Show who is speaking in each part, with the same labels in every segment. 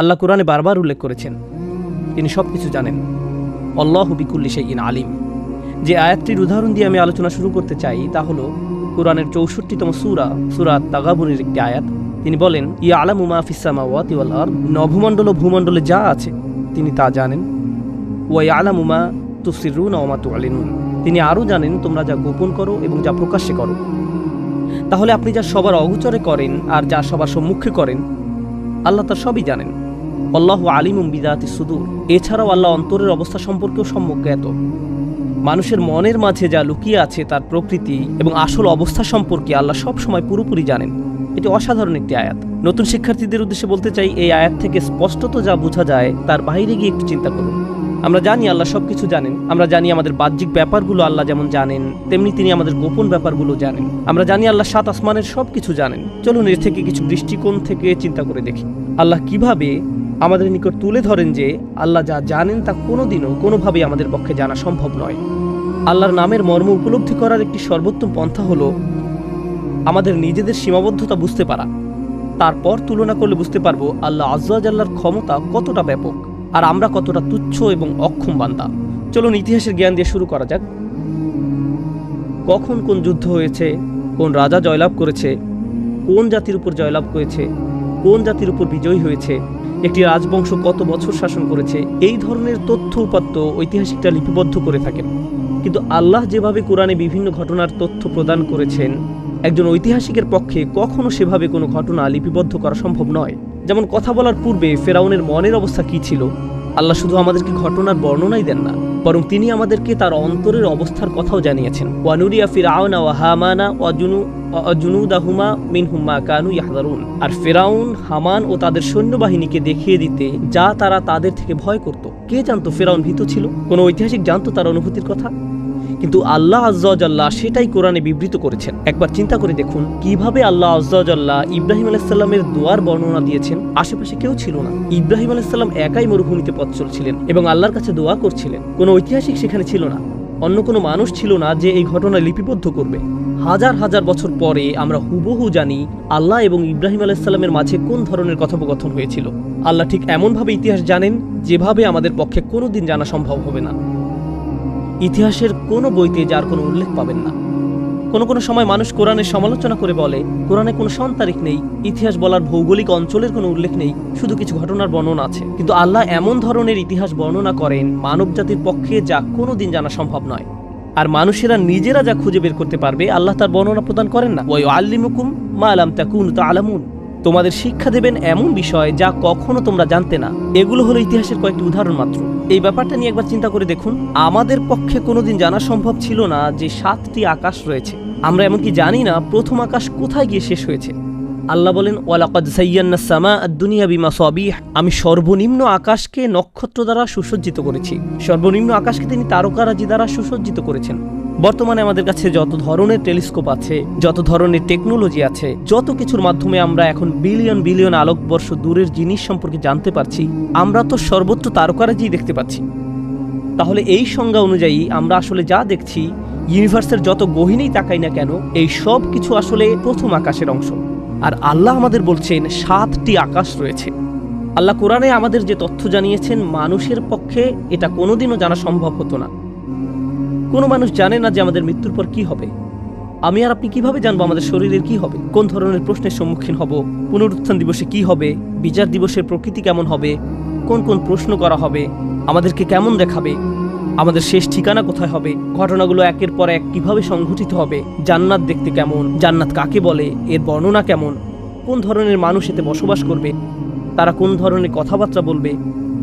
Speaker 1: আল্লাহ কোরআনে বারবার উল্লেখ করেছেন, তিনি সব কিছু জানেন। অল্লাহ বিকুল্লি ইন আলিম। যে আয়াতটির উদাহরণ দিয়ে আমি আলোচনা শুরু করতে চাই, তা হলো কোরআনের চৌষট্টিতম সুরা সুরা তাগাবুনের একটি আয়াত। তিনি বলেন ইয়া আলামু মা ফিসামা ওয়াতি ওয়াল আর নভমণ্ডল ও ভূমণ্ডলে যা আছে, তিনি তা জানেন। ওয়াই আলামু মা তুসিরুন ওমা তুয়ালিনুন তিনি আরও জানেন, তোমরা যা গোপন করো এবং যা প্রকাশ্যে করো। তাহলে আপনি যা সবার অগোচরে করেন আর যা সবার সম্মুখে করেন, আল্লাহ তার সবই জানেন। আল্লাহ আলিম বিদাতি সুদূর। এছাড়াও আল্লাহ অন্তরের অবস্থা সম্পর্কেও সম্যক জ্ঞাত। মানুষের মনের মাঝে যা লুকিয়ে আছে তার প্রকৃতি এবং আসল অবস্থা সম্পর্কে আল্লাহ সবসময় পুরোপুরি জানেন। এটি অসাধারণ একটি আয়াত। নতুন শিক্ষার্থীদের উদ্দেশ্যে বলতে চাই, এই আয়াত থেকে স্পষ্টত যা বোঝা যায়, তার বাইরে গিয়ে একটু চিন্তা করুন। আমরা জানি আল্লাহ সব কিছু জানেন। আমরা জানি আমাদের বাহ্যিক ব্যাপারগুলো আল্লাহ যেমন জানেন, তেমনি তিনি আমাদের গোপন ব্যাপারগুলো জানেন। আমরা জানি আল্লাহ সাত আসমানের সব কিছু জানেন। চলুন এর থেকে কিছু দৃষ্টিকোণ থেকে চিন্তা করে দেখি। আল্লাহ কীভাবে আমাদের নিকট তুলে ধরেন যে আল্লাহ যা জানেন তা কোনোদিনও, কোনোভাবেই আমাদের পক্ষে জানা সম্ভব নয়। আল্লাহর নামের মর্ম উপলব্ধি করার একটি সর্বোত্তম পন্থা হলো আমাদের নিজেদের সীমাবদ্ধতা বুঝতে পারা। তারপর তুলনা করলে বুঝতে পারব আল্লাহ আজ্লার ক্ষমতা কতটা ব্যাপক। আর আমরা কতটা তুচ্ছ এবং অক্ষম বান্দা। চলুন ইতিহাসের জ্ঞান দিয়ে শুরু করা যাক। কখন কোন যুদ্ধ হয়েছে, কোন রাজা জয়লাভ করেছে, কোন জাতির উপর জয়লাভ করেছে, কোন জাতির উপর বিজয়ী হয়েছে, একটি রাজবংশ কত বছর শাসন করেছে, এই ধরনের তথ্য উপাত্ত ঐতিহাসিকরা লিপিবদ্ধ করে থাকেন। কিন্তু আল্লাহ যেভাবে কোরআনে বিভিন্ন ঘটনার তথ্য প্রদান করেছেন একজন ঐতিহাসিকের পক্ষে কখনো সেভাবে কোনো ঘটনা লিপিবদ্ধ করা সম্ভব নয়। যেমন কথা বলার পূর্বে ফেরাউনের মনের অবস্থা কি ছিল? আল্লাহ শুধু আমাদেরকে ঘটনার বর্ণনাই দেন না, বরং তিনি আমাদেরকে তার অন্তরের অবস্থার কথাও জানিয়েছেন। ওয়ানুরিয়া ফিরাউনা ওয়া হামানা ওয়াজুনু অজুনুদাহুমা মিনহুম্মা কানু ইয়াহদারুন। আর ফেরাউন, হামান ও তাদের সৈন্যবাহিনীকে দেখিয়ে দিতে যা তারা তাদের থেকে ভয় করত। কে জানতো ফেরাউন ভীত ছিল? কোনো ঐতিহাসিক জানতো তার অনুভূতির কথা? কিন্তু আল্লাহ আজ্লাহ সেটাই কোরআনে বিবৃত করেছেন। একবার চিন্তা করে দেখুন, কীভাবে আল্লাহ আজ্লাহ ইব্রাহিম আলাইসাল্লামের দোয়ার বর্ণনা দিয়েছেন, আশেপাশে কেউ ছিল না। ইব্রাহিম আলাইসাল্লাম একাই মরুভূমিতে পথ চলছিলেন এবং আল্লাহর কাছে দোয়া করছিলেন। কোনো ঐতিহাসিক সেখানে ছিল না, অন্য কোনো মানুষ ছিল না যে এই ঘটনা লিপিবদ্ধ করবে। হাজার হাজার বছর পরে আমরা হুবহু জানি আল্লাহ এবং ইব্রাহিম আলাইসাল্লামের মাঝে কোন ধরনের কথোপকথন হয়েছিল। আল্লাহ ঠিক এমনভাবে ইতিহাস জানেন, যেভাবে আমাদের পক্ষে কোনোদিন জানা সম্ভব হবে না। ইতিহাসের কোনো বইতে যার কোনো উল্লেখ পাবেন না। কোনো কোনো সময় মানুষ কোরআনের সমালোচনা করে বলে, কোরআনে কোনো সন তারিখ নেই, ইতিহাস বলার ভৌগোলিক অঞ্চলের কোনো উল্লেখ নেই, শুধু কিছু ঘটনার বর্ণনা আছে। কিন্তু আল্লাহ এমন ধরনের ইতিহাস বর্ণনা করেন মানব জাতির পক্ষে যা কোনোদিন জানা সম্ভব নয়। আর মানুষেরা নিজেরা যা খুঁজে বের করতে পারবে, আল্লাহ তার বর্ণনা প্রদান করেন না। ওই আল্লিমুকুম মা আলাম তাকুন তা আলামুন তোমাদের শিক্ষা দেবেন এমন বিষয় যা কখনো তোমরা জানতে না। এগুলো হলো ইতিহাসের কয়েকটি উদাহরণ মাত্র। এই ব্যাপারটা নিয়ে একবার চিন্তা করে দেখুন। আমাদের পক্ষে কোনোদিন জানা সম্ভব ছিল না যে সাতটি আকাশ রয়েছে। আমরা এমনকি জানি না প্রথম আকাশ কোথায় গিয়ে শেষ হয়েছে। আল্লাহ বলেন, ওয়ালাকাদ সাইয়ান্না সামা দুনিয়া বিমা সবিহ আমি সর্বনিম্ন আকাশকে নক্ষত্র দ্বারা সুসজ্জিত করেছি। সর্বনিম্ন আকাশকে তিনি তারকারাজি দ্বারা সুসজ্জিত করেছেন। বর্তমানে আমাদের কাছে যত ধরনের টেলিস্কোপ আছে, যত ধরনের টেকনোলজি আছে, যত কিছুর মাধ্যমে আমরা এখন বিলিয়ন বিলিয়ন আলোকবর্ষ দূরের জিনিস সম্পর্কে জানতে পারছি, আমরা তো সর্বত্র তারকারাজি দেখতে পাচ্ছি। তাহলে এই সংজ্ঞা অনুযায়ী আমরা আসলে যা দেখছি, ইউনিভার্সের যত গহিনেই তাকাই না কেন, এই সব কিছু আসলে প্রথম আকাশের অংশ। আর আল্লাহ আমাদের বলছেন, সাতটি আকাশ রয়েছে। আল্লাহ কোরআনে আমাদের যে তথ্য জানিয়েছেন, মানুষের পক্ষে এটা কোনোদিনও জানা সম্ভব হতো না। কোনো মানুষ জানে না যে আমাদের মৃত্যুর পর কি হবে। আমি আর আপনি কীভাবে জানব আমাদের শরীরের কি হবে? কোন ধরনের প্রশ্নের সম্মুখীন হব? পুনরুত্থান দিবসে কি হবে? বিচার দিবসের প্রকৃতি কেমন হবে? কোন কোন প্রশ্ন করা হবে? আমাদেরকে কেমন দেখাবে? আমাদের শেষ ঠিকানা কোথায় হবে? ঘটনাগুলো একের পর এক কীভাবে সংঘটিত হবে? জান্নাত দেখতে কেমন? জান্নাত কাকে বলে? এর বর্ণনা কেমন? কোন ধরনের মানুষ এতে বসবাস করবে? তারা কোন ধরনের কথাবার্তা বলবে?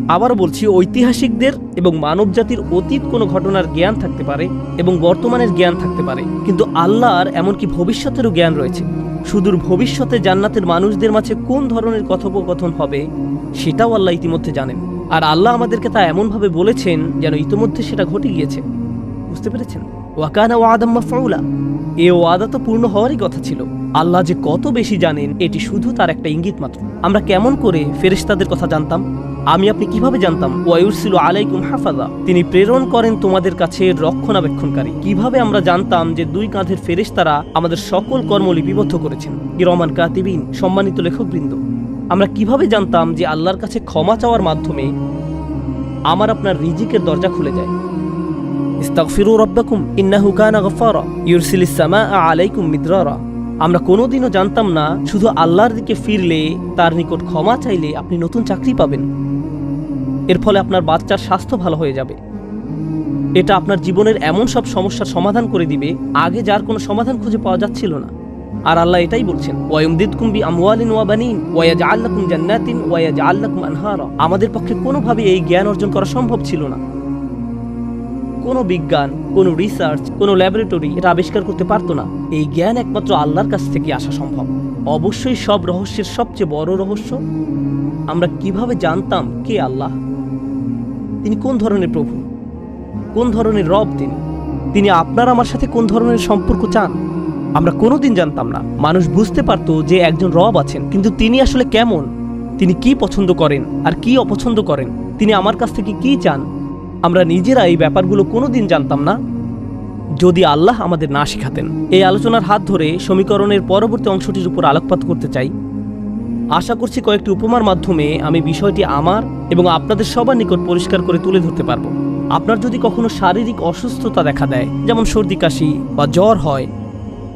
Speaker 1: আবারও বলছি, ঐতিহাসিকদের এবং মানব জাতির অতীত কোনো ঘটনার জ্ঞান থাকতে পারে এবং বর্তমানের জ্ঞান থাকতে পারে। কিন্তু আল্লাহর এমনকি ভবিষ্যতেরও জ্ঞান রয়েছে। সুদূর ভবিষ্যতে জান্নাতের মানুষদের মাঝে কোন ধরনের কথোপকথন হবে, সেটাও আল্লাহ ইতিমধ্যে জানেন। আর আল্লাহ আমাদেরকে তা এমনভাবে বলেছেন যেন ইতিমধ্যে সেটা ঘটে গিয়েছে। বুঝতে পেরেছেন? ওয়াকানা ওয়াদাম্মা ফাউলা এ ওয়াদা তো পূর্ণ হওয়ারই কথা ছিল। আল্লাহ যে কত বেশি জানেন, এটি শুধু তার একটা ইঙ্গিত মাত্র। আমরা কেমন করে ফেরেশতাদের কথা জানতাম? আমি আপনি কীভাবে জানতাম? ওয়ায়ুরসিলু আলাইকুম হাফাজা। তিনি প্রেরণ করেন তোমাদের কাছে রক্ষণাবেক্ষণকারী। কীভাবে আমরা জানতাম যে দুই কাঁধের ফেরেশতারা আমাদের সকল কর্ম লিপিবদ্ধ করেছেন? কিরমান কাতিবিন, সম্মানিত লেখকবৃন্দ, আমরা কীভাবে জানতাম যে আল্লাহর কাছে ক্ষমা চাওয়ার মাধ্যমে আমার আপনার রিজিকের দরজা খুলে যায়? ইস্তাগফিরু রাব্বাকুম, ইন্নাহু কানা গফারা ইউরসিলিস সামাআ আলাইকুম মিদরারা। আমরা কোনোদিনও জানতাম না, শুধু আল্লাহর দিকে ফিরলে, তার নিকট ক্ষমা চাইলে আপনি নতুন চাকরি পাবেন। এর ফলে আপনার বাচ্চার স্বাস্থ্য ভালো হয়ে যাবে। এটা আপনার জীবনের এমন সব সমস্যার সমাধান করে দিবে, আগে যার কোনো সমাধান খুঁজে পাওয়া যাচ্ছিল না। আর আল্লাহ এটাই বলছেন, ওয়ায়ুমদিদকুম বি আমওয়ালিন ওয়া বানিন ওয়ায়াজআল লাকুম জান্নাতিন ওয়ায়াজআল লাকুম আনহারা। আমাদের পক্ষে কোনোভাবে এই জ্ঞান অর্জন করা সম্ভব ছিল না। কোনো বিজ্ঞান, কোনো রিসার্চ কোনো ল্যাবরেটরি এটা আবিষ্কার করতে পারতো না। এই জ্ঞান একমাত্র আল্লাহর কাছ থেকে আসা সম্ভব। অবশ্যই সব রহস্যের সবচেয়ে বড় রহস্য, আমরা কীভাবে জানতাম কে আল্লাহ? তিনি কোন ধরনের প্রভু? কোন ধরনের রব তিনি? তিনি আপনার আমার সাথে কোন ধরনের সম্পর্ক চান? আমরা কোনোদিন জানতাম না। মানুষ বুঝতে পারতো যে একজন রব আছেন, কিন্তু তিনি আসলে কেমন? তিনি কি পছন্দ করেন আর কি অপছন্দ করেন? তিনি আমার কাছ থেকে কি চান? আমরা নিজেরা এই ব্যাপারগুলো কোনোদিন জানতাম না। যদি আল্লাহ আমাদের না শেখাতেন, এই আলোচনার হাত ধরে সমীকরণের পরবর্তী অংশটির উপর আলোকপাত করতে চাই। আশা করছি কয়েকটি উপমার মাধ্যমে আমি বিষয়টি আমার এবং আপনাদের সবার নিকট পরিষ্কার করে তুলে ধরতে পারব। আপনার যদি কখনো শারীরিক অসুস্থতা দেখা দেয়, যেমন সর্দি, কাশি বা জ্বর হয়,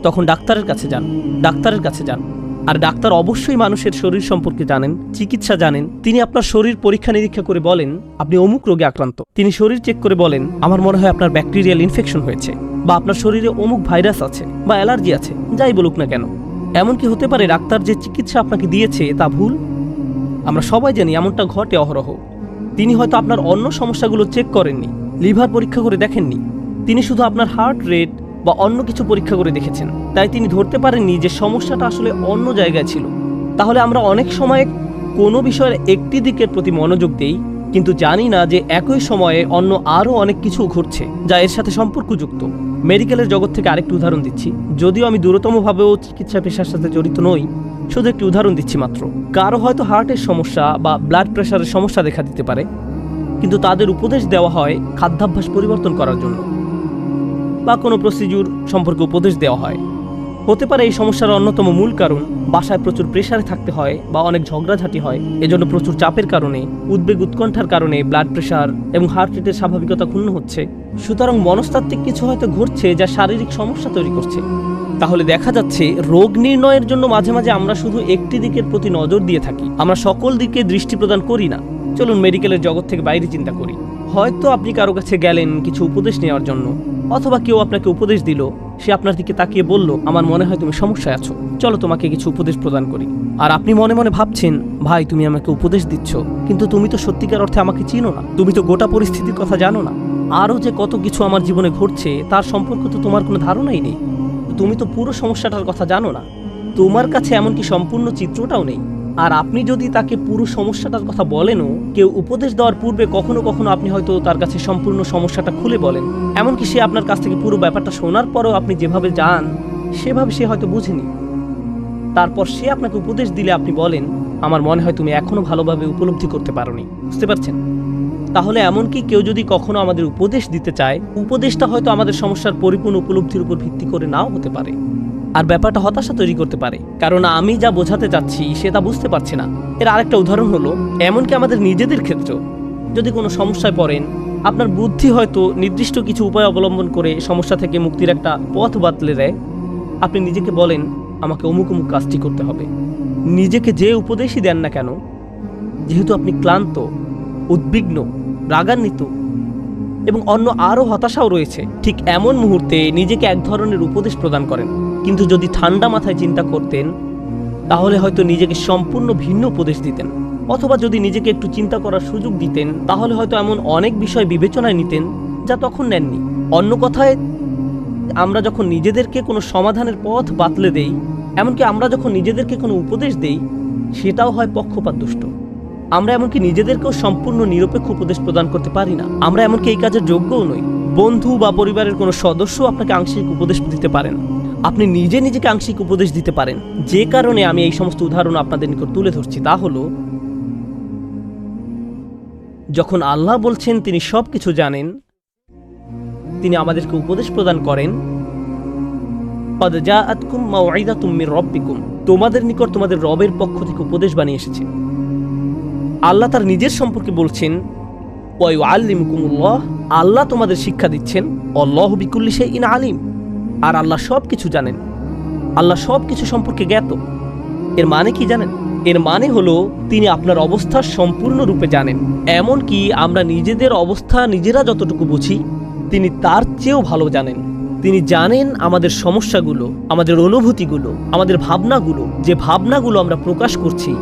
Speaker 1: তখন ডাক্তারের কাছে যান, ডাক্তারের কাছে যান। আর ডাক্তার অবশ্যই মানুষের শরীর সম্পর্কে জানেন, চিকিৎসা জানেন। তিনি আপনার শরীর পরীক্ষা নিরীক্ষা করে বলেন, আপনি অমুক রোগে আক্রান্ত। তিনি শরীর চেক করে বলেন, আমার মনে হয় আপনার ব্যাকটেরিয়াল ইনফেকশন হয়েছে বা আপনার শরীরে অমুক ভাইরাস আছে বা অ্যালার্জি আছে, যাই বলুক না কেন। এমনকি হতে পারে ডাক্তার যে চিকিৎসা আপনাকে দিয়েছে তা ভুল। আমরা সবাই জানি এমনটা ঘটে অহরহ। তিনি হয়তো আপনার অন্য সমস্যাগুলো চেক করেননি লিভার পরীক্ষা করে দেখেননি। তিনি শুধু আপনার হার্ট রেট বা অন্য কিছু পরীক্ষা করে দেখেছেন। তাই তিনি ধরতে পারেননি যে সমস্যাটা আসলে অন্য জায়গায় ছিল। তাহলে আমরা অনেক সময় কোনো বিষয়ের একটি দিকের প্রতি মনোযোগ দেই, কিন্তু জানি না যে একই সময়ে অন্য আরও অনেক কিছু ঘটছে, যা এর সাথে সম্পর্কযুক্ত। মেডিকেলের জগৎ থেকে আরেকটি উদাহরণ দিচ্ছি। যদিও আমি দূরতমভাবেও চিকিৎসা পেশার সাথে জড়িত নই, শুধু একটি উদাহরণ দিচ্ছি মাত্র। কারও হয়তো হার্টের সমস্যা বা ব্লাড প্রেশারের সমস্যা দেখা দিতে পারে, কিন্তু তাদের উপদেশ দেওয়া হয় খাদ্যাভ্যাস পরিবর্তন করার জন্য। বা কোনো প্রসিডিউর সম্পর্কে উপদেশ দেওয়া হয়। হতে পারে এই সমস্যার অন্যতম মূল কারণ, বাসায় প্রচুর প্রেশারে থাকতে হয় বা অনেক ঝগড়াঝাটি হয়। এজন্য প্রচুর চাপের কারণে, উদ্বেগ উৎকণ্ঠার কারণে ব্লাড প্রেশার এবং হার্ট রেটের স্বাভাবিকতা ক্ষুণ্ণ হচ্ছে। সুতরাং মনস্তাত্ত্বিক কিছু হয়তো ঘটছে যা শারীরিক সমস্যা তৈরি করছে। তাহলে দেখা যাচ্ছে, রোগ নির্ণয়ের জন্য মাঝে মাঝে আমরা শুধু একটি দিকের প্রতি নজর দিয়ে থাকি। আমরা সকল দিকে দৃষ্টি প্রদান করি না। চলুন মেডিকেলের জগৎ থেকে বাইরে চিন্তা করি। হয়তো আপনি কারও কাছে গেলেন কিছু উপদেশ নেওয়ার জন্য, অথবা কেউ আপনাকে উপদেশ দিল, সে আপনার দিকে তাকিয়ে বলল, আমার মনে হয় তুমি সমস্যায় আছো। চলো তোমাকে কিছু উপদেশ প্রদান করি। আর আপনি মনে মনে ভাবছেন, ভাই, তুমি আমাকে উপদেশ দিচ্ছ, কিন্তু তুমি তো সত্যিকার অর্থে আমাকে চিনো না। তুমি তো গোটা পরিস্থিতির কথা জানো না। আরও যে কত কিছু আমার জীবনে ঘটছে, তার সম্পর্কে তো তোমার কোনো ধারণাই নেই। তুমি তো পুরো সমস্যাটার কথা জানো না। তোমার কাছে এমনকি সম্পূর্ণ চিত্রটাও নেই। আর আপনি যদি তাকে পুরো সমস্যাটার কথা বলেনও, কেউ উপদেশ দেওয়ার পূর্বে কখনো কখনো আপনি হয়তো তার কাছে সম্পূর্ণ সমস্যাটা খুলে বলেন। এমনকি সে আপনার কাছ থেকে পুরো ব্যাপারটা শোনার পরেও আপনি যেভাবে যান, সেভাবে সে হয়তো বুঝেনি। তারপর সে আপনাকে উপদেশ দিলে আপনি বলেন, আমার মনে হয় তুমি এখনও ভালোভাবে উপলব্ধি করতে পারোনি। বুঝতে পারছেন? তাহলে এমনকি কেউ যদি কখনো আমাদের উপদেশ দিতে চায়, উপদেশটা হয়তো আমাদের সমস্যার পরিপূর্ণ উপলব্ধির উপর ভিত্তি করে নাও হতে পারে। আর ব্যাপারটা হতাশা তৈরি করতে পারে। কারণ আমি যা বোঝাতে চাচ্ছি, সে তা বুঝতে পারছে না। এর আরেকটা উদাহরণ হলো, এমনকি আমাদের নিজেদের ক্ষেত্রেও। যদি কোনো সমস্যায় পড়েন, আপনার বুদ্ধি হয়তো নির্দিষ্ট কিছু উপায় অবলম্বন করে সমস্যা থেকে মুক্তির একটা পথ বাতলে দেয়। আপনি নিজেকে বলেন, আমাকে অমুক অমুক কাজটি করতে হবে। নিজেকে যে উপদেশই দেন না কেন, যেহেতু আপনি ক্লান্ত, উদ্বিগ্ন, রাগান্বিত এবং অন্য আরও হতাশাও রয়েছে, ঠিক এমন মুহূর্তে নিজেকে এক ধরনের উপদেশ প্রদান করেন। কিন্তু যদি ঠান্ডা মাথায় চিন্তা করতেন, তাহলে হয়তো নিজেকে সম্পূর্ণ ভিন্ন উপদেশ দিতেন। অথবা যদি নিজেকে একটু চিন্তা করার সুযোগ দিতেন, তাহলে হয়তো এমন অনেক বিষয় বিবেচনায় নিতেন যা তখন নেননি। অন্য কথায়, আমরা যখন নিজেদেরকে কোনো সমাধানের পথ বাতলে দেই, এমনকি আমরা যখন নিজেদেরকে কোনো উপদেশ দেই, সেটাও হয় পক্ষপাত দুষ্ট আমরা এমনকি নিজেদেরকেও সম্পূর্ণ নিরপেক্ষ উপদেশ প্রদান করতে পারি না। আমরা এমনকি এই কাজের যোগ্যও নই। বন্ধু বা পরিবারের কোনো সদস্য আপনাকে আংশিক উপদেশ দিতে পারেন। আপনি নিজে নিজেকে আংশিক উপদেশ দিতে পারেন। যে কারণে আমি এই সমস্ত উদাহরণ আপনাদের নিকট তুলে ধরছি তা হলো, যখন আল্লাহ বলছেন তিনি সব কিছু জানেন, তিনি আমাদেরকে উপদেশ প্রদান করেন তোমাদের নিকট তোমাদের রবের পক্ষ থেকে উপদেশ বানিয়ে এসেছে। আল্লাহ তার নিজের সম্পর্কে বলছেন আল্লাহ তোমাদের শিক্ষা দিচ্ছেন, অল্লাহ বিকুল্লিশে ইন আলিম। আর আল্লাহ সব কিছু জানেন। আল্লাহ সব কিছু সম্পর্কে জ্ঞাত। এর মানে কি জানেন? এর মানে হলো, তিনি আপনার অবস্থা সম্পূর্ণরূপে জানেন। এমন কি আমরা নিজেদের অবস্থা নিজেরা যতটুকু বুঝি, তিনি তার চেয়েও ভালো জানেন। তিনি জানেন আমাদের সমস্যাগুলো, আমাদের অনুভূতিগুলো, আমাদের ভাবনাগুলো, যে ভাবনাগুলো আমরা প্রকাশ করছি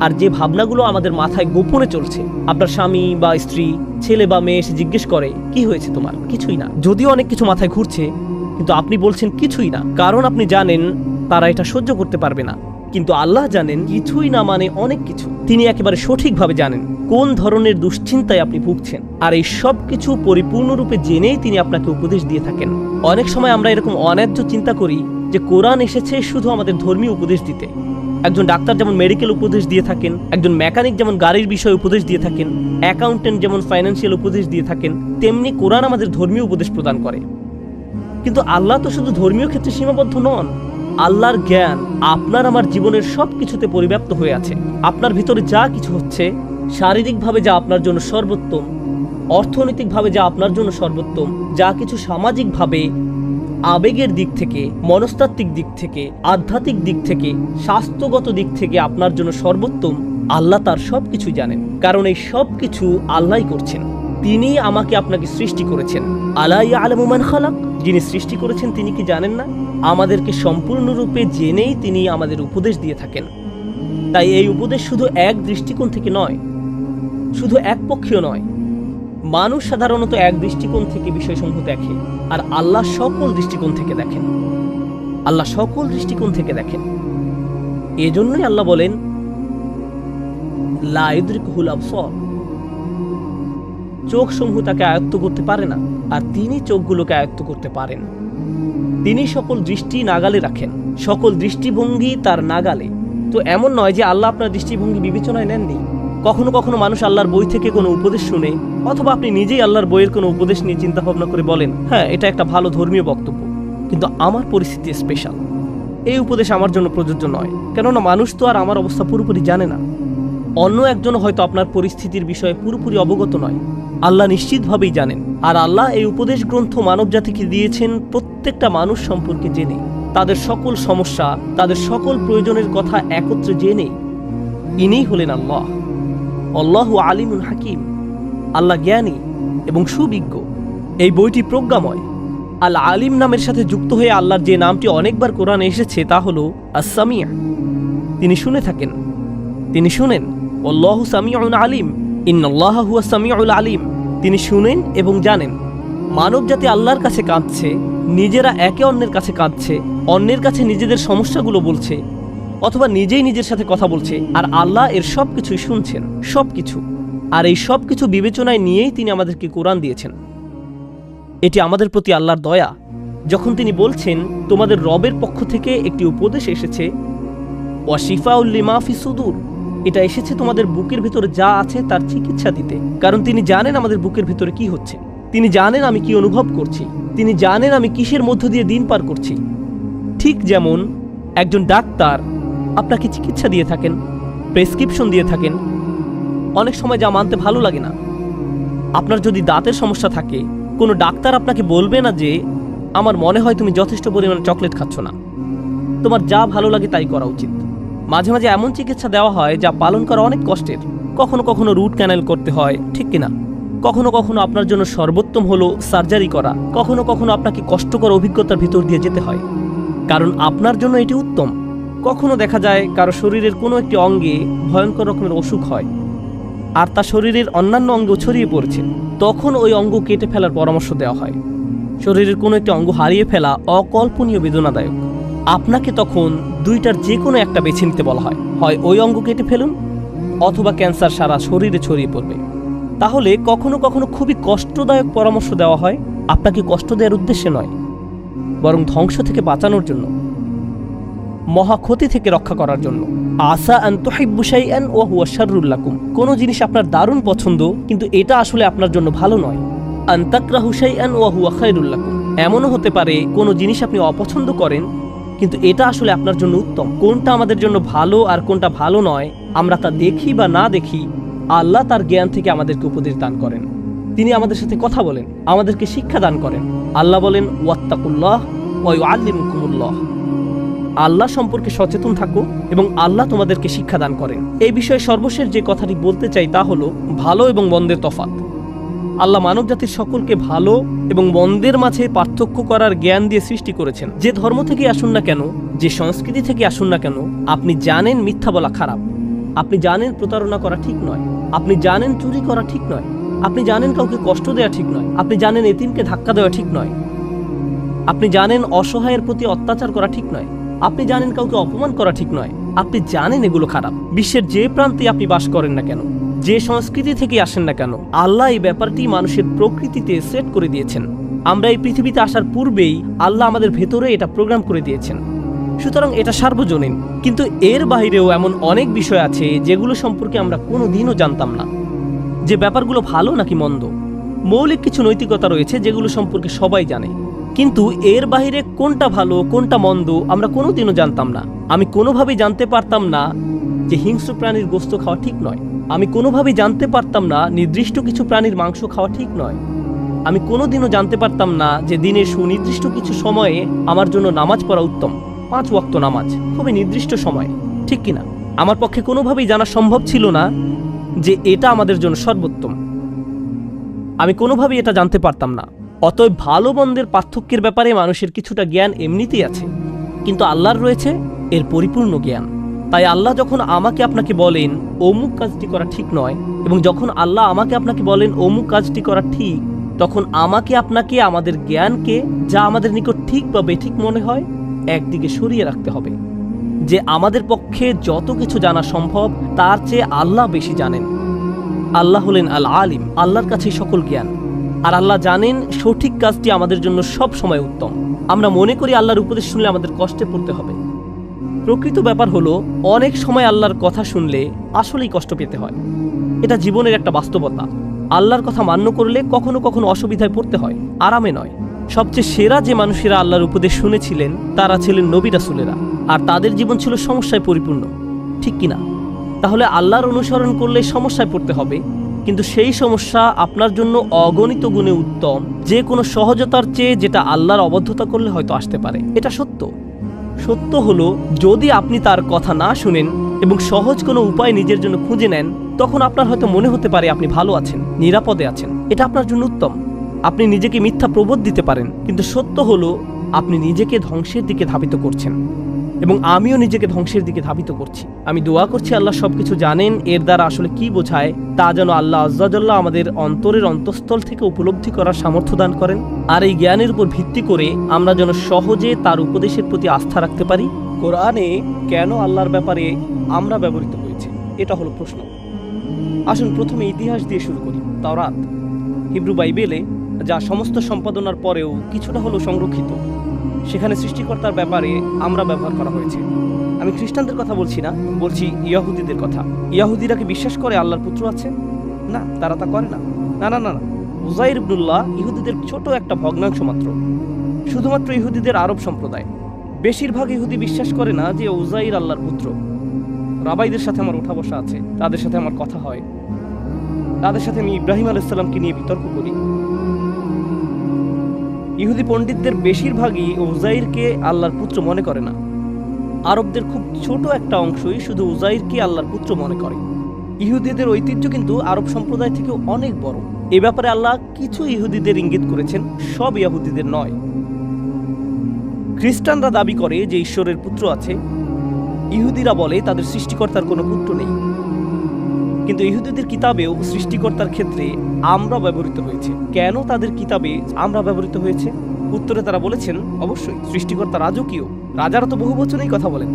Speaker 1: আর যে ভাবনাগুলো আমাদের মাথায় গোপনে চলছে। আপনার স্বামী বা স্ত্রী, ছেলে বা মেয়ে এসে জিজ্ঞেস করে, কি হয়েছে তোমার? কিছুই না। যদিও অনেক কিছু মাথায় ঘুরছে কিন্তু আপনি বলছেন কিছুই না। কারণ আপনি জানেন, তারা এটা সহ্য করতে পারবে না। কিন্তু আল্লাহ জানেন, কিছুই না মানে অনেক কিছু। তিনি একেবারে সঠিকভাবে জানেন কোন ধরনের দুশ্চিন্তায় আপনি ভুগছেন। আর এই সব কিছু পরিপূর্ণরূপে জেনেই তিনি আপনাকে উপদেশ দিয়ে থাকেন। অনেক সময় আমরা এরকম অন্যায্য চিন্তা করি যে, কোরআন এসেছে শুধু আমাদের ধর্মীয় উপদেশ দিতে। একজন ডাক্তার যেমন মেডিকেল উপদেশ দিয়ে থাকেন, একজন মেকানিক যেমন গাড়ির বিষয়ে উপদেশ দিয়ে থাকেন অ্যাকাউন্টেন্ট যেমন ফাইন্যান্সিয়াল উপদেশ দিয়ে থাকেন, তেমনি কোরআন আমাদের ধর্মীয় উপদেশ প্রদান করে। কিন্তু আল্লাহ তো শুধু ধর্মীয় ক্ষেত্রে সীমাবদ্ধ নন। আল্লাহর জ্ঞান আপনার আমার জীবনের সব কিছুতে পরিব্যাপ্ত হয়ে আছে। আপনার ভিতরে যা কিছু হচ্ছে, শারীরিকভাবে যা আপনার জন্য সর্বোত্তম, অর্থনৈতিকভাবে যা আপনার জন্য সর্বোত্তম, যা কিছু সামাজিকভাবে আবেগের দিক থেকে, মনস্তাত্ত্বিক দিক থেকে, আধ্যাত্মিক দিক থেকে, স্বাস্থ্যগত দিক থেকে আপনার জন্য সর্বোত্তম, আল্লাহ তার সব কিছু জানেন। কারণ এই সব কিছু আল্লাহই করছেন। তিনি আমাকে আপনাকে সৃষ্টি করেছেন। আলাই আলমুমান খালাক? যিনি সৃষ্টি করেছেন, তিনি কি জানেন না? আমাদেরকে সম্পূর্ণরূপে জেনেই তিনি আমাদের উপদেশ দিয়ে থাকেন। তাই এই উপদেশ শুধু এক দৃষ্টিকোণ থেকে নয়, শুধু একপক্ষীয় নয়। মানুষ সাধারণত এক দৃষ্টিকোণ থেকে বিষয়সমূহ দেখে, আর আল্লাহ সকল দৃষ্টিকোণ থেকে দেখেন। আল্লাহ সকল দৃষ্টিকোণ থেকে দেখেন। এজন্যই আল্লাহ বলেন লাইদ্রিকুল আবসর। চোখ সমূহ তাকে আয়ত্ত করতে পারে না, আর তিনি চোখগুলোকে আয়ত্ত করতে পারেন। তিনি সকল দৃষ্টি নাগালে রাখেন, সকল দৃষ্টিভঙ্গি তার নাগালে। তো এমন নয় যে আল্লাহ আপনার দৃষ্টিভঙ্গি বিবেচনায় নেননি। কখনো কখনো মানুষ আল্লাহর বই থেকে কোনো উপদেশ শুনে, অথবা আপনি নিজেই আল্লাহর বইয়ের কোনো উপদেশ নিয়ে চিন্তা ভাবনা করে বলেন হ্যাঁ এটা একটা ভালো ধর্মীয় বক্তব্য। কিন্তু আমার পরিস্থিতি স্পেশাল এই উপদেশ আমার জন্য প্রযোজ্য নয়। কেননা মানুষ তো আর আমার অবস্থা পুরোপুরি জানে না। অন্য একজন হয়তো আপনার পরিস্থিতির বিষয়ে পুরোপুরি অবগত নয়। আল্লাহ নিশ্চিতভাবেই জানেন, আর আল্লাহ এই উপদেশ গ্রন্থ মানব জাতিকে দিয়েছেন প্রত্যেকটা মানুষ সম্পর্কে জেনে। তাদের সকল সমস্যা, তাদের সকল প্রয়োজনের কথা একত্রে জেনে ইনিই হলেন আল্লাহ। আল্লাহ আলিমুল হাকিম। আল্লাহ জ্ঞানী এবং সুবিজ্ঞ। এই বইটি প্রজ্ঞাময়। আল আলিম নামের সাথে যুক্ত হয়ে আল্লাহর যে নামটি অনেকবার কোরআনে এসেছে তা হল আসামিয়া তিনি শুনে থাকেন। তিনি শুনেন আলিম। সামিউল আলিম। তিনি শুনেন এবং জানেন। মানব জাতি আল্লাহর কাছে কাঁদছে, নিজেরা একে অন্যের কাছে কাঁদছে, অন্যের কাছে নিজেদের সমস্যাগুলো বলছে, অথবা নিজেই নিজের সাথে কথা বলছে, আর আল্লাহ এর সব কিছুই শুনছেন সব কিছু আর এই সব কিছু বিবেচনায় নিয়েই তিনি আমাদেরকে কোরআন দিয়েছেন। এটি আমাদের প্রতি আল্লাহর দয়া। যখন তিনি বলছেন, তোমাদের রবের পক্ষ থেকে একটি উপদেশ এসেছে ওয়াশিফা উল্লিমা ফি সুদূর। এটা এসেছে তোমাদের বুকের ভিতরে যা আছে তার চিকিৎসা দিতে। কারণ তিনি জানেন আমাদের বুকের ভিতরে কি হচ্ছে। তিনি জানেন আমি কি অনুভব করছি। তিনি জানেন আমি কিসের মধ্য দিয়ে দিন পার করছি। ঠিক যেমন একজন ডাক্তার আপনাকে চিকিৎসা দিয়ে থাকেন, প্রেসক্রিপশন দিয়ে থাকেন। অনেক সময় যা মানতে ভালো লাগে না। আপনার যদি দাঁতের সমস্যা থাকে, কোনো ডাক্তার আপনাকে বলবে না যে, আমার মনে হয় তুমি যথেষ্ট পরিমাণে চকলেট খাচ্ছ না। তোমার যা ভালো লাগে তাই করা উচিত। মাঝে মাঝে এমন চিকিৎসা দেওয়া হয় যা পালন করা অনেক কষ্টের। কখনো কখনো রুট ক্যানেল করতে হয়, ঠিক কিনা? কখনো কখনো আপনার জন্য সর্বোত্তম হলো সার্জারি করা। কখনো কখনো আপনাকে কষ্টকর অভিজ্ঞতার ভিতর দিয়ে যেতে হয়। কারণ আপনার জন্য এটি উত্তম। কখনো দেখা যায় কারও শরীরের কোনো একটি অঙ্গে ভয়ঙ্কর রকমের অসুখ হয় আর তা শরীরের অন্যান্য অঙ্গেও ছড়িয়ে পড়েছে। তখন ওই অঙ্গ কেটে ফেলার পরামর্শ দেওয়া হয়। শরীরের কোনো একটি অঙ্গ হারিয়ে ফেলা অকল্পনীয় বেদনাদায়ক। আপনাকে তখন দুইটার যে কোনো একটা বেছে নিতে বলা হয়। হয় ওই অঙ্গ কেটে ফেলুন, অথবা ক্যান্সার সারা শরীরে ছড়িয়ে পড়বে। তাহলে কখনো কখনো খুবই কষ্টদায়ক পরামর্শ দেওয়া হয়, আপনাকে কষ্ট দেওয়ার উদ্দেশ্যে নয়, বরং ধ্বংস থেকে বাঁচানোর জন্য, মহা ক্ষতি থেকে রক্ষা করার জন্য। আসা আন্তহিবুসাইয়ান ও হুয়া শারুল্লাকুম কোনো জিনিস আপনার দারুণ পছন্দ, কিন্তু এটা আসলে আপনার জন্য ভালো নয়। আন্তাকরা হুসাইয়ান ও হুয়া এমনও হতে পারে, কোনো জিনিস আপনি অপছন্দ করেন কিন্তু এটা আসলে আপনার জন্য উত্তম। কোনটা আমাদের জন্য ভালো আর কোনটা ভালো নয়, আমরা তা দেখি বা না দেখি, আল্লাহ তার জ্ঞান থেকে আমাদেরকে উপদেশ দান করেন। তিনি আমাদের সাথে কথা বলেন, আমাদেরকে শিক্ষা দান করেন। আল্লাহ বলেন, ওয়াত্তাকুল্লাহ আল্লিমুকুমুল্লাহ আল্লাহ সম্পর্কে সচেতন থাকো এবং আল্লাহ তোমাদেরকে শিক্ষা দান করেন। এই বিষয়ে সর্বশেষ যে কথাটি বলতে চাই তা হলো, ভালো এবং মন্দের তফাত আল্লাহ মানব জাতির সকলকে ভালো এবং মন্দের মাঝে পার্থক্য করার জ্ঞান দিয়ে সৃষ্টি করেছেন। যে ধর্ম থেকে আসুন না কেন, যে সংস্কৃতি থেকে আসুন না কেন, আপনি জানেন মিথ্যা বলা খারাপ। আপনি জানেন প্রতারণা করা ঠিক নয়। আপনি জানেন চুরি করা ঠিক নয়। আপনি জানেন কাউকে কষ্ট দেওয়া ঠিক নয়। আপনি জানেন এতিমকে ধাক্কা দেওয়া ঠিক নয়। আপনি জানেন অসহায়ের প্রতি অত্যাচার করা ঠিক নয়। আপনি জানেন কাউকে অপমান করা ঠিক নয়। আপনি জানেন এগুলো খারাপ। বিশ্বের যে প্রান্তে আপনি বাস করেন না কেন। যে সংস্কৃতি থেকে আসেন না কেন, আল্লাহ এই ব্যাপারটি মানুষের প্রকৃতিতে সেট করে দিয়েছেন। আমরা এই পৃথিবীতে আসার পূর্বেই আল্লাহ আমাদের ভেতরে এটা প্রোগ্রাম করে দিয়েছেন। সুতরাং এটা সার্বজনীন। কিন্তু এর বাইরেও এমন অনেক বিষয় আছে যেগুলো সম্পর্কে আমরা কোনো দিনও জানতাম না। যে ব্যাপারগুলো ভালো নাকি মন্দ? মৌলিক কিছু নৈতিকতা রয়েছে যেগুলো সম্পর্কে সবাই জানে। কিন্তু এর বাইরে কোনটা ভালো, কোনটা মন্দ, আমরা কোনোদিনও জানতাম না। আমি কোনোভাবেই জানতে পারতাম না যে হিংস্র প্রাণীর গোস্ত খাওয়া ঠিক নয়। আমি কোনোভাবেই জানতে পারতাম না নির্দিষ্ট কিছু প্রাণীর মাংস খাওয়া ঠিক নয়। আমি কোনোদিনও জানতে পারতাম না যে দিনের সুনির্দিষ্ট কিছু সময়ে আমার জন্য নামাজ পড়া উত্তম। পাঁচ ওয়াক্ত নামাজ, খুবই নির্দিষ্ট সময়, ঠিক কিনা আমার পক্ষে কোনোভাবেই জানা সম্ভব ছিল না যে এটা আমাদের জন্য সর্বোত্তম। আমি কোনোভাবেই এটা জানতে পারতাম না। অতএব ভালো মন্দের পার্থক্যের ব্যাপারে মানুষের কিছুটা জ্ঞান এমনিতেই আছে। কিন্তু আল্লাহর রয়েছে, এর পরিপূর্ণ জ্ঞান। তাই আল্লাহ যখন আমাকে আপনাকে বলেন, অমুক কাজটি করা ঠিক নয়, এবং যখন আল্লাহ আমাকে আপনাকে বলেন, অমুক কাজটি করা ঠিক, তখন আমাকে আপনাকে, আমাদের জ্ঞানকে যা আমাদের নিকট ঠিক বা বেঠিক মনে হয়, একদিকে সরিয়ে রাখতে হবে। যে আমাদের পক্ষে যত কিছু জানা সম্ভব, তার চেয়ে আল্লাহ বেশি জানেন। আল্লাহ হলেন আল আলিম আল্লাহর কাছে সকল জ্ঞান। আর আল্লাহ জানেন, সঠিক কাজটি আমাদের জন্য সব সময় উত্তম। আমরা মনে করি আল্লাহর উপদেশ শুনলে আমাদের কষ্টে পড়তে হবে। প্রকৃত ব্যাপার হলো, অনেক সময় আল্লাহর কথা শুনলে আসলেই কষ্ট পেতে হয়। এটা জীবনের একটা বাস্তবতা। আল্লাহর কথা মান্য করলে কখনো কখনো অসুবিধায় পড়তে হয়, আরামে নয়। সবচেয়ে সেরা যে মানুষেরা আল্লাহর উপদেশ শুনেছিলেন, তারা ছিলেন নবী রাসূলেরা। আর তাদের জীবন ছিল সমস্যায় পরিপূর্ণ। ঠিক কিনা? তাহলে আল্লাহর অনুসরণ করলে সমস্যায় পড়তে হবে। কিন্তু সেই সমস্যা আপনার জন্য অগণিত গুণে উত্তম। যে কোনো সহজতার চেয়ে যেটা আল্লাহর অবদ্ধতা করলে হয়তো আসতে পারে। এটা সত্য। সত্য হলো, যদি আপনি তার কথা না শুনেন এবং সহজ কোনো উপায় নিজের জন্য খুঁজে নেন, তখন আপনার হয়তো মনে হতে পারে আপনি ভালো আছেন, নিরাপদে আছেন। এটা আপনার জন্য উত্তম। আপনি নিজেকে মিথ্যা প্রবোধ দিতে পারেন, কিন্তু সত্য হলো, আপনি নিজেকে ধ্বংসের দিকে ধাবিত করছেন। এবং আমিও নিজেকে ধ্বংসের দিকে ধাবিত করছি। আমি দোয়া করছি আল্লাহ সবকিছু জানেন, এর দ্বারা আসলে কি বোঝায়, তা যেন আল্লাহ আজ্জাজাল্লাহ আমাদের অন্তরের অন্তঃস্থল থেকে উপলব্ধি করার সামর্থ্য দান করেন। আর এই জ্ঞানের উপর ভিত্তি করে আমরা যেন সহজে তার উপদেশের প্রতি আস্থা রাখতে পারি। কোরআনে কেন আল্লাহর ব্যাপারে আমরা ব্যবহৃত হয়েছে, এটা হলো প্রশ্ন। আসুন প্রথমে ইতিহাস দিয়ে শুরু করি, তাওরাত। হিব্রু বাইবেলে যা সমস্ত সম্পাদনার পরেও কিছুটা হলেও সংরক্ষিত সেখানে সৃষ্টিকর্তার ব্যাপারে আমরা ব্যবহার করা হয়েছে। আমি খ্রিস্টানদের কথা বলছি না, বলছি ইয়াহুদিদের কথা। ইয়াহুদিরা কি বিশ্বাস করে আল্লাহর পুত্র আছে? না, তারা তা করে না। না না না উজাইর ইবনুল্লাহ ইহুদিদের ছোট একটা ভগ্নাংশ মাত্র। শুধুমাত্র ইহুদিদের আরব সম্প্রদায়। বেশিরভাগ ইহুদি বিশ্বাস করে না যে উজাইর আল্লাহর পুত্র। রাবাইদের সাথে আমার ওঠা বসা আছে, তাদের সাথে আমার কথা হয়। তাদের সাথে আমি ইব্রাহিম আলাইসাল্লামকে নিয়ে বিতর্ক করি। ইহুদি পণ্ডিতদের বেশিরভাগই উজাইরকে আল্লাহর পুত্র মনে করে না। আরবদের খুব ছোট একটা অংশই শুধু উজাইরকে আল্লাহর পুত্র মনে করে। ইহুদিদের ঐতিহ্য কিন্তু আরব সম্প্রদায় থেকেও অনেক বড়। এ ব্যাপারে আল্লাহ কিছু ইহুদিদের ইঙ্গিত করেছেন, সব ইহুদিদের নয়। খ্রিস্টানরা দাবি করে যে ঈশ্বরের পুত্র আছে। ইহুদিরা বলে তাদের সৃষ্টিকর্তার কোনো পুত্র নেই। কিন্তু ইহুদিদের কিতাবেও সৃষ্টিকর্তার ক্ষেত্রে আমরা ব্যবহৃত হয়েছে। কেন তাদের কিতাবে আমরা ব্যবহৃত হয়েছে? উত্তরে তারা বলেছেন, অবশ্যই, সৃষ্টিকর্তা রাজকীয়। রাজারা তো বহু বচনেই কথা বলেন।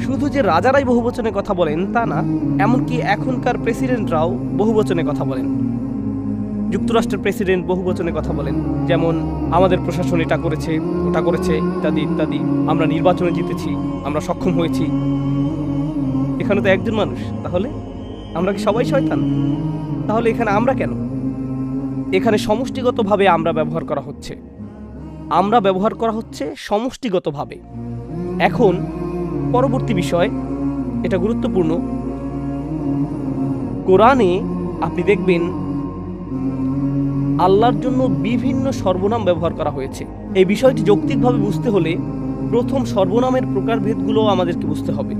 Speaker 1: শুধু যে রাজারাই বহু বচনে কথা বলেন, তা না, এমনকি এখনকার প্রেসিডেন্টরাও বহু বচনে কথা বলেন। যুক্তরাষ্ট্রের প্রেসিডেন্ট বহু বচনে কথা বলেন, যেমন, আমাদের প্রশাসন এটা করেছে, ওটা করেছে, ইত্যাদি ইত্যাদি, আমরা নির্বাচনে জিতেছি, আমরা সক্ষম হয়েছি। এখানে তো একজন মানুষ, তাহলে? আমরা কি সবাই শয়তান? তাহলে এখানে আমরা কেন? এখানে সমষ্টিগতভাবে আমরা ব্যবহার করা হচ্ছে। আমরা ব্যবহার করা হচ্ছে সমষ্টিগতভাবে। এখন, পরবর্তী বিষয়, এটা গুরুত্বপূর্ণ। কোরআনে আপনি দেখবেন, আল্লাহর জন্য বিভিন্ন সর্বনাম ব্যবহার করা হয়েছে। এই বিষয়টি যৌক্তিকভাবে বুঝতে হলে প্রথম সর্বনামের প্রকারভেদগুলো আমাদেরকে বুঝতে হবে।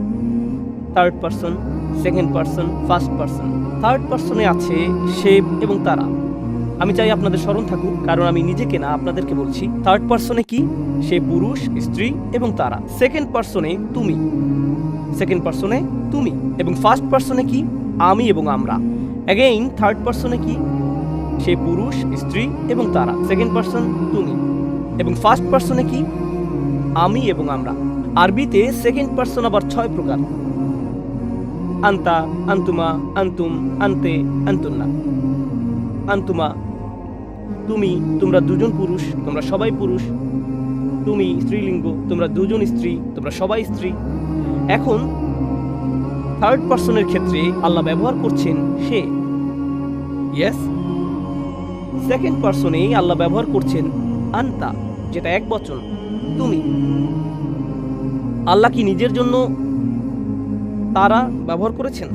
Speaker 1: Third person second person first person third পার্সনে আছে সে এবং তারা। আমি চাই আপনাদের স্মরণ থাকুক, কারণ আমি নিজেকে না, আপনাদেরকে বলছি থার্ড পার্সনে কি? সে পুরুষ, স্ত্রী এবং তারা। সেকেন্ড পার্সনে তুমি। সেকেন্ড পার্সনে তুমি। এবং ফার্স্ট পার্সনে কি? আমি এবং আমরা। অ্যাগেইন থার্ড পার্সনে কি? সে পুরুষ, স্ত্রী এবং তারা। সেকেন্ড পার্সন তুমি। এবং ফার্স্ট পার্সনে কি? আমি এবং আমরা। আরবিতে সেকেন্ড পার্সন আবার ছয় প্রকার। আন্তা আন্তুমা আন্তুম আন্তে আন্তুন্না আন্তুমা তুমি তোমরা দুজন পুরুষ তোমরা সবাই পুরুষ তুমি স্ত্রীলিঙ্গ তোমরা দুজন স্ত্রী তোমরা সবাই স্ত্রী এখন থার্ড পার্সনের ক্ষেত্রে আল্লাহ ব্যবহার করছেন সে। ইয়েস সেকেন্ড পার্সনে আল্লাহ ব্যবহার করছেন আন্তা যেটা এক বচন তুমি আল্লাহ কি নিজের জন্য তারা ব্যবহার করেছেন?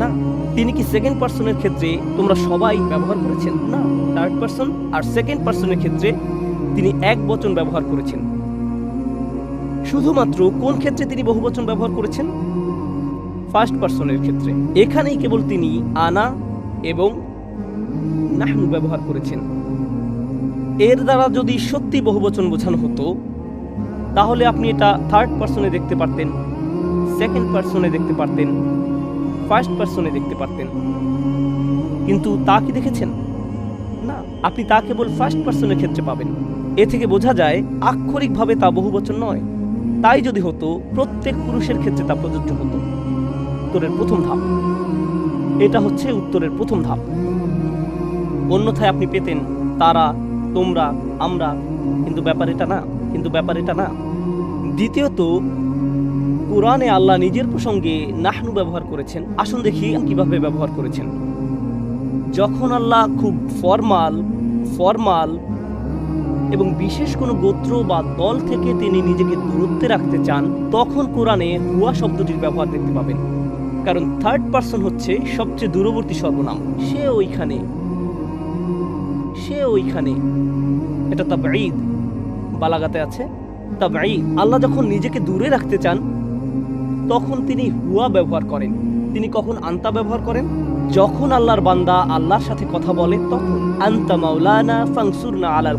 Speaker 1: না, তিনি কি সেকেন্ড পার্সনের ক্ষেত্রে তোমরা সবাই ব্যবহার করেছেন? না থার্ড পার্সন আর সেকেন্ড পার্সনের ক্ষেত্রে তিনি এক বচন ব্যবহার করেছেন। শুধুমাত্র কোন ক্ষেত্রে তিনি বহুবচন ব্যবহার করেছেন? ফার্স্ট পার্সনের ক্ষেত্রে। এখানেই কেবল তিনি আনা এবং নাহনু ব্যবহার করেছেন। এর দ্বারা যদি সত্যি বহুবচন বোঝানো হতো, তাহলে আপনি এটা থার্ড পার্সনে দেখতে পারতেন। সেকেন্ড পার্সনে দেখতে পারতেন ফার্স্ট পার্সনে দেখতে পারতেন। কিন্তু তা কি দেখেছেন? না, আপনি তা কেবল ফার্স্ট পার্সনের ক্ষেত্রে পাবেন। এ থেকে বোঝা যায়, আক্ষরিকভাবে তা বহুবচন নয়। তাই যদি হতো, প্রত্যেক পুরুষের ক্ষেত্রে তা প্রযোজ্য হতো। উত্তরের প্রথম ধাপ। এটা হচ্ছে উত্তরের প্রথম ধাপ। অন্যথায় আপনি পেতেন, তারা, তোমরা, আমরা। কিন্তু ব্যাপার এটা না, কিন্তু ব্যাপার এটা না। দ্বিতীয়ত কোরআনে আল্লাহ নিজের প্রসঙ্গে নাহনু ব্যবহার করেছেন। আসুন দেখি কীভাবে ব্যবহার করেছেন। যখন আল্লাহ খুব ফরমাল ফরমাল এবং বিশেষ কোনো গোত্র বা দল থেকে তিনি নিজেকে দূরত্বে রাখতে চান, তখন কোরআনে হুয়া শব্দটির ব্যবহার দেখতে পাবেন। কারণ থার্ড পার্সন হচ্ছে সবচেয়ে দূরবর্তী সর্বনাম। সে ওইখানে। সে ওইখানে। এটা তাবঈদ। বালাগাতে আছে। তাবঈদ। আল্লাহ যখন নিজেকে দূরে রাখতে চান তখন তিনি হুয়া ব্যবহার করেন। তিনি কখন আন্তা ব্যবহার করেন? যখন আল্লাহর বান্দা আল্লাহর সাথে কথা বলে, তখন আন্তা মাওলানা ফাংসুরনা আলাল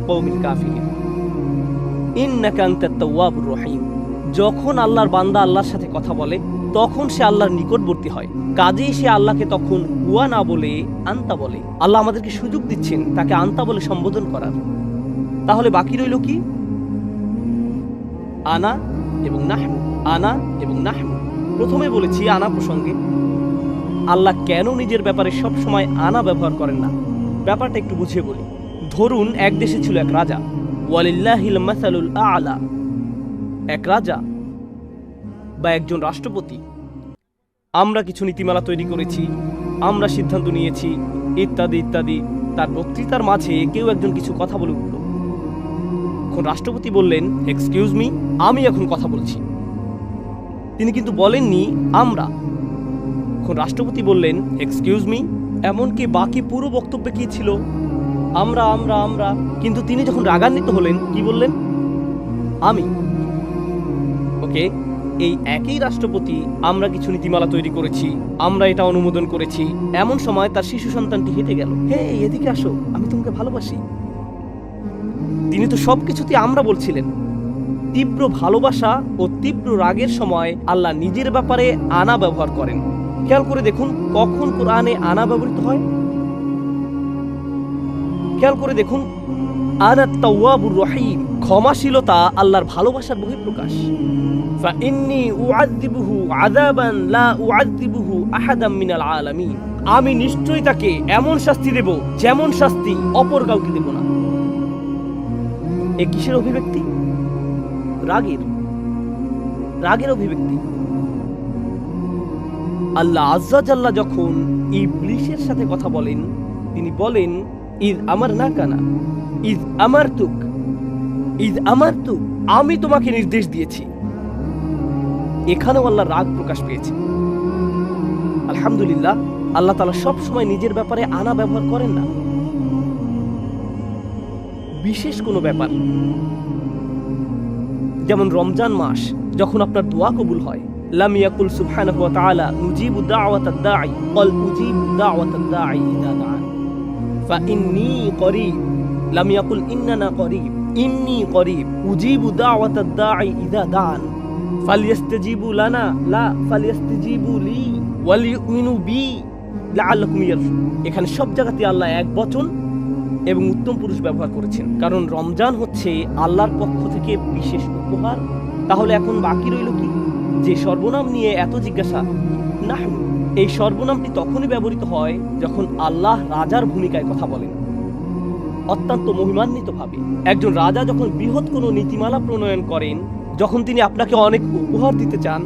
Speaker 1: আনতাত তাওয়াবুর রহিম। যখন আল্লাহর বান্দা আল্লাহর সাথে কথা বলে, তখন সে আল্লাহর নিকটবর্তী হয়। কাজেই সে আল্লাহকে তখন হুয়া না বলে, আন্তা বলে। আল্লাহ আমাদেরকে সুযোগ দিচ্ছেন তাকে আন্তা বলে সম্বোধন করার। তাহলে বাকি রইল কি? আনা এবং নাহনু। আনা এবং নাহনু। প্রথমে বলেছি আনা প্রসঙ্গে। আল্লাহ কেন নিজের ব্যাপারে সব সময় আনা ব্যবহার করেন না? ব্যাপারটা একটু বুঝিয়ে বলি। ধরুন, এক দেশে ছিল এক রাজা। ওয়ালিল্লাহিল মাসালুল আলা। এক রাজা বা একজন রাষ্ট্রপতি। আমরা কিছু নীতিমালা তৈরি করেছি, আমরা সিদ্ধান্ত নিয়েছি, ইত্যাদি ইত্যাদি। তার বক্তৃতার মাঝে কেউ একজন কিছু কথা বলে উঠল। এখন রাষ্ট্রপতি বললেন এক্সকিউজ মি আমি এখন কথা বলছি। তিনি কিন্তু বলেননি, আমরা। এখন রাষ্ট্রপতি বললেন এক্সকিউজ মি এমনকি বাকি পুরো বক্তব্যে কি ছিল? আমরা আমরা আমরা। কিন্তু তিনি যখন রাগান্বিত হলেন, কি বললেন? আমি। ওকে এই একই রাষ্ট্রপতি, আমরা কিছু নীতিমালা তৈরি করেছি, আমরা এটা অনুমোদন করেছি। এমন সময় তার শিশু সন্তানটি হেঁটে গেল। হে, এদিকে আসো, আমি তোমাকে ভালোবাসি। তিনি তো সব সবকিছুতে আমরা বলছিলেন। তীব্র ভালোবাসা ও তীব্র রাগের সময় আল্লাহ নিজের ব্যাপারে আনা ব্যবহার করেন খেয়াল করে দেখুন কখন কোরআনে আনা ব্যবহৃত হয় খেয়াল করে দেখুন আনা তাওয়াবুর রহিম ক্ষমাশীলতা আল্লাহর ভালোবাসার বহিঃপ্রকাশ فإني أعذبه عذابا لا أعذبه أحدا من العالمين আমি নিশ্চয়ই তাকে এমন শাস্তি দেব যেমন শাস্তি অপর কাউকে দেব না এ কিসের অভিব্যক্তি রাগের রাগের অভিব্যক্তি। আল্লাহ আজ্জাজাল্লাহ যখন ইবলিশের সাথে কথা বলেন, তিনি বলেন, ইদ আমার না কানা, ইদ আমার তুক ঈদ আমার তো আমি তোমাকে নির্দেশ দিয়েছি। এখানেও আল্লাহ রাগ প্রকাশ পেয়েছে। আলহামদুলিল্লাহ, আল্লাহ তালা সব সময় নিজের ব্যাপারে আনা ব্যবহার করেন না। বিশেষ কোনো ব্যাপার যেমন রমজান মাস, যখন আপনার দোয়া কবুল হয়। লাম ইয়াকুল সুবহানাহু ওয়া তাআলা নুজিবু দাওয়াতাদ দাঈ ক্বাল উজিবু দাওয়াতাদ দাঈ ইযা দাআন। ফা ইন্নী করিব, লাম ইয়াকুল ইন্নানা করিব, ইন্নী করিব, উজিবু দাওয়াতাদ দাঈ ইযা দাআন। ফালইস্তাজিবু লানা, লা ফালইস্তাজিবু লি ওয়ালিউমিনু বি, লাআল্লাকুম ইয়ারশুন এখানে সব জায়গাতে আল্লাহ এক বচন এবং উত্তম পুরুষ ব্যবহার করেছেন। কারণ রমজান হচ্ছে আল্লাহর পক্ষ থেকে বিশেষ উপহার। তাহলে এখন বাকি রইল কি? যে সর্বনাম নিয়ে এত জিজ্ঞাসা না এই সর্বনামটি তখনই ব্যবহৃত হয় যখন আল্লাহ রাজার ভূমিকায় কথা বলেন। অত্যন্ত মহিমান্বিতভাবে। একজন রাজা যখন বৃহৎ কোনো নীতিমালা প্রণয়ন করেন, যখন তিনি আপনাকে অনেক উপহার দিতে চান,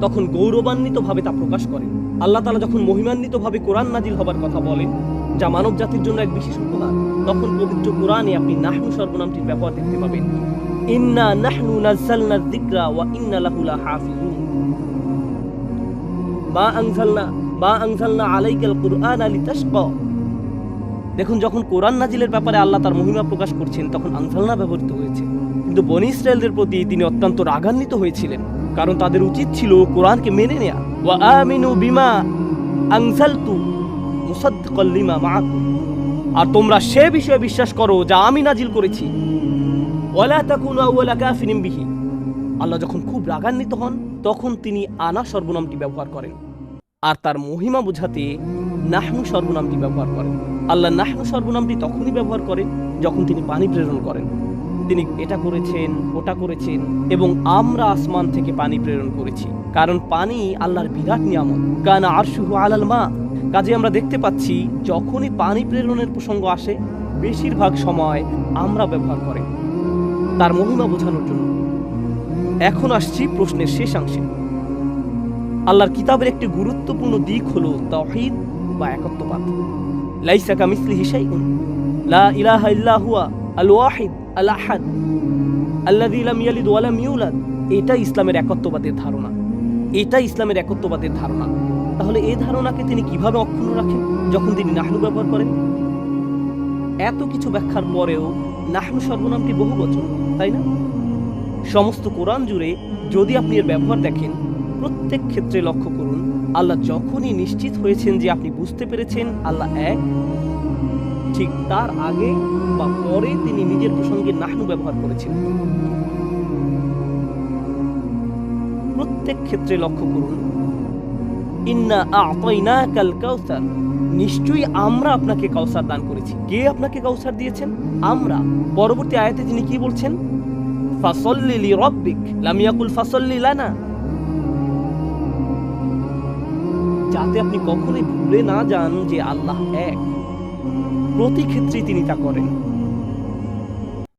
Speaker 1: তখন গৌরবান্বিতভাবে তা প্রকাশ করেন। আল্লাহ তালা যখন মহিমান্বিতভাবে কোরআন নাজিল হবার কথা বলেন যা মানব জাতির জন্য এক বিশেষ উপহার। তখন পবিত্র কোরআনে আপনি নাহনু সর্বনামটির ব্যবহার দেখতে পাবেন। ইন্না নাহনু নাজ্জালনা যিকরা ওয়া ইন্না লাহু লাহাফিজুন। মা আনজালনা মা আনজালনা আলাইকাল লিতাশকা। দেখুন, যখন কোরআন নাজিলের ব্যাপারে আল্লাহ তার মহিমা প্রকাশ করছেন, তখন আনজালনা ব্যবহৃত হয়েছে। কিন্তু বনি ইসরায়েলদের প্রতি তিনি অত্যন্ত রাগান্বিত হয়েছিলেন। কারণ তাদের উচিত ছিল কোরআনকে মেনে নেয়া। ওয়া আমিনু বিমা আনজালতু মুসাদ্দিকাল লিমা আর তোমরা সে বিষয়ে বিশ্বাস করো যা আমি নাজিল করেছি। ওয়ালা তাকুনু আউয়ালা কাফিরিন বিহি। আল্লাহ যখন খুব রাগান্বিত হন, তখন তিনি আনা সর্বনামটি ব্যবহার করেন। আর তার মহিমা বোঝাতে নাহনু সর্বনামটি ব্যবহার করেন। আল্লাহ নাহনু সর্বনামটি তখনই ব্যবহার করেন যখন তিনি পানি প্রেরণ করেন। তিনি এটা করেছেন, ওটা করেছেন এবং আমরা আসমান থেকে পানি প্রেরণ করেছি। কারণ পানি আল্লাহর বিরাট নিয়ামত। কানা আরশুহু আলাল মা কাজে আমরা দেখতে পাচ্ছি, যখনই পানি প্রেরণের প্রসঙ্গ আসে, বেশিরভাগ সময় আমরা ব্যবহার করে। তার মহিমা বোঝানোর জন্য। এখন আসছি প্রশ্নের শেষাংশে আল্লাহর কিতাবের একটি গুরুত্বপূর্ণ দিক হলো তাওহীদ বা একত্ববাদ। লাইসা কামিসলিহি শাইউন। লা ইলাহা ইল্লা আল ওয়াহিদ আল আহাদ আল্লাযী লাম ইয়ালিদ এটা ইসলামের একত্ববাদের ধারণা। এটা ইসলামের একত্ববাদের ধারণা। তাহলে এই ধারণাকে তিনি কীভাবে অক্ষুণ্ণ রাখেন যখন তিনি নাহনু ব্যবহার করেন? এত কিছু ব্যাখ্যার পরেও নাহনু সর্বনামটি বহু বচন, তাই না? সমস্ত কোরআন জুড়ে যদি আপনি এর ব্যবহার দেখেন, প্রত্যেক ক্ষেত্রে লক্ষ্য করুন, আল্লাহ যখনই নিশ্চিত হয়েছেন যে আপনি বুঝতে পেরেছেন আল্লাহ এক, ঠিক তার আগে বা পরে তিনি নিজের প্রসঙ্গে নাহনু ব্যবহার করেছেন। প্রত্যেক ক্ষেত্রে লক্ষ্য করুন ইন্না আ'তাইনাকাল কাউসার। নিশ্চয়ই আমরা আপনাকে কাউসার দান করেছি। কে আপনাকে কাউসার দিয়েছেন? আমরা। পরবর্তী আয়াতে তিনি কি বলছেন? ফাসল্লি লি রব্বিক, লাম ইয়াকুল ফাসল্লি লানা। যাতে আপনি কখনোই ভুলে না যান যে আল্লাহ এক। প্রতি ক্ষেত্রেই তিনি তা করেন।